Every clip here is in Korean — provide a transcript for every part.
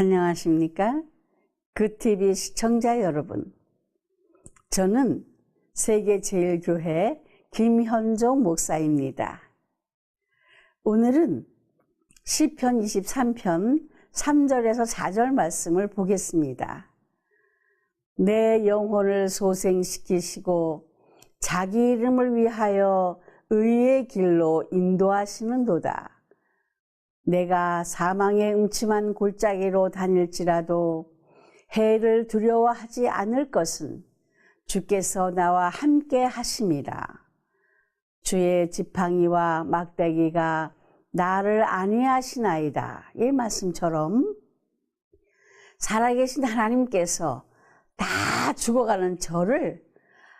안녕하십니까? 그 TV 시청자 여러분. 저는 세계제일교회 김현종 목사입니다. 오늘은 시편 23편 3절에서 4절 말씀을 보겠습니다. 내 영혼을 소생시키시고 자기 이름을 위하여 의의 길로 인도하시는도다. 내가 사망의 음침한 골짜기로 다닐지라도 해를 두려워하지 않을 것은 주께서 나와 함께 하심이라. 주의 지팡이와 막대기가 나를 안위하시나이다. 이 말씀처럼 살아계신 하나님께서 다 죽어가는 저를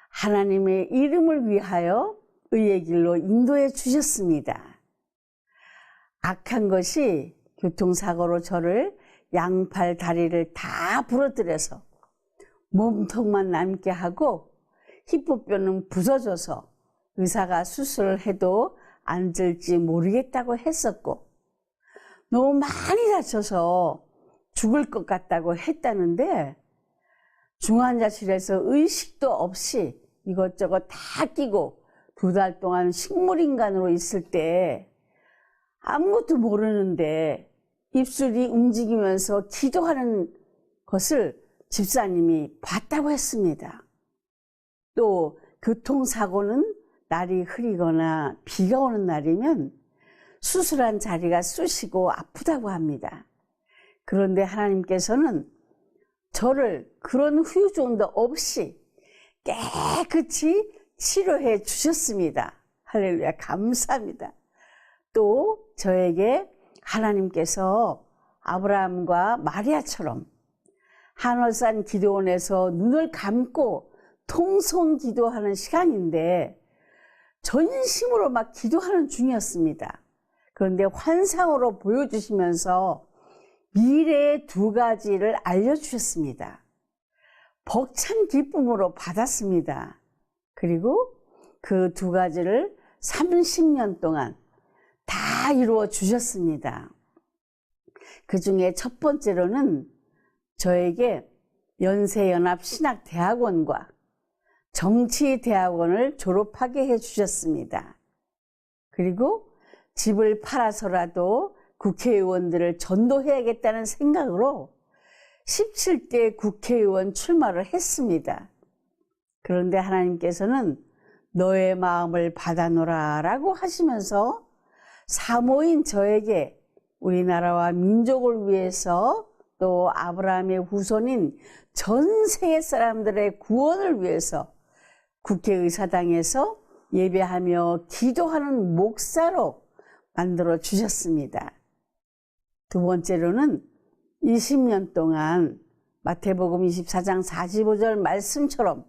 하나님의 이름을 위하여 의의 길로 인도해 주셨습니다. 악한 것이 교통사고로 저를 양팔 다리를 다 부러뜨려서 몸통만 남게 하고 힙부뼈는 부서져서 의사가 수술을 해도 앉을지 모르겠다고 했었고 너무 많이 다쳐서 죽을 것 같다고 했다는데 중환자실에서 의식도 없이 이것저것 다 끼고 두 달 동안 식물인간으로 있을 때 아무것도 모르는데 입술이 움직이면서 기도하는 것을 집사님이 봤다고 했습니다. 또 교통사고는 날이 흐리거나 비가 오는 날이면 수술한 자리가 쑤시고 아프다고 합니다. 그런데 하나님께서는 저를 그런 후유증도 없이 깨끗이 치료해 주셨습니다. 할렐루야, 감사합니다. 또 저에게 하나님께서 아브라함과 마리아처럼 한월산 기도원에서 눈을 감고 통성 기도하는 시간인데 전심으로 막 기도하는 중이었습니다. 그런데 환상으로 보여주시면서 미래의 두 가지를 알려주셨습니다. 벅찬 기쁨으로 받았습니다. 그리고 그 두 가지를 30년 동안 다 이루어 주셨습니다. 그 중에 첫 번째로는 저에게 연세연합 신학대학원과 정치대학원을 졸업하게 해 주셨습니다. 그리고 집을 팔아서라도 국회의원들을 전도해야겠다는 생각으로 17대 국회의원 출마를 했습니다. 그런데 하나님께서는 너의 마음을 받아노라 라고 하시면서 사모인 저에게 우리나라와 민족을 위해서 또 아브라함의 후손인 전 세계 사람들의 구원을 위해서 국회의사당에서 예배하며 기도하는 목사로 만들어 주셨습니다. 두 번째로는 20년 동안 마태복음 24장 45절 말씀처럼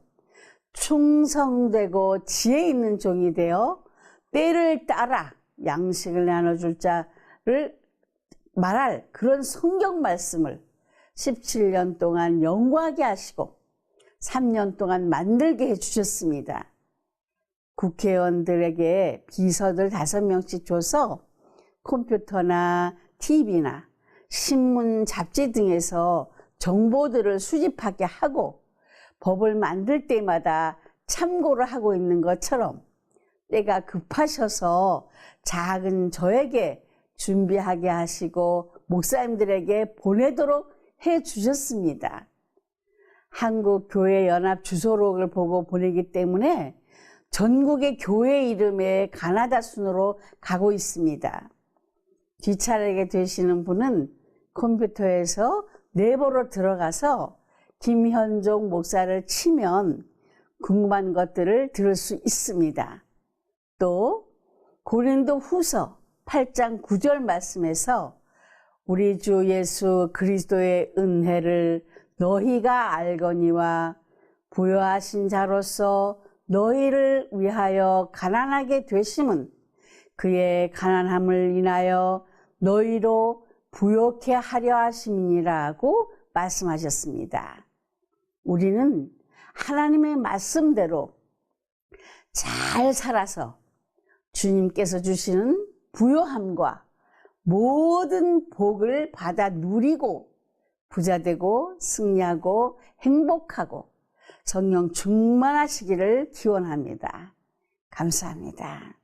충성되고 지혜 있는 종이 되어 때를 따라 양식을 나눠줄 자를 말할 그런 성경 말씀을 17년 동안 연구하게 하시고 3년 동안 만들게 해주셨습니다. 국회의원들에게 비서들 5명씩 줘서 컴퓨터나 TV나 신문, 잡지 등에서 정보들을 수집하게 하고 법을 만들 때마다 참고를 하고 있는 것처럼 때가 급하셔서 작은 저에게 준비하게 하시고 목사님들에게 보내도록 해 주셨습니다. 한국 교회 연합 주소록을 보고 보내기 때문에 전국의 교회 이름에 가나다 순으로 가고 있습니다. 귀찮게 되시는 분은 컴퓨터에서 네버로 들어가서 김현종 목사를 치면 궁금한 것들을 들을 수 있습니다. 또 고린도 후서 8장 9절 말씀에서 우리 주 예수 그리스도의 은혜를 너희가 알거니와 부여하신 자로서 너희를 위하여 가난하게 되심은 그의 가난함을 인하여 너희로 부욕해 하려 하심이니라고 말씀하셨습니다. 우리는 하나님의 말씀대로 잘 살아서 주님께서 주시는 부요함과 모든 복을 받아 누리고 부자되고 승리하고 행복하고 성령 충만하시기를 기원합니다. 감사합니다.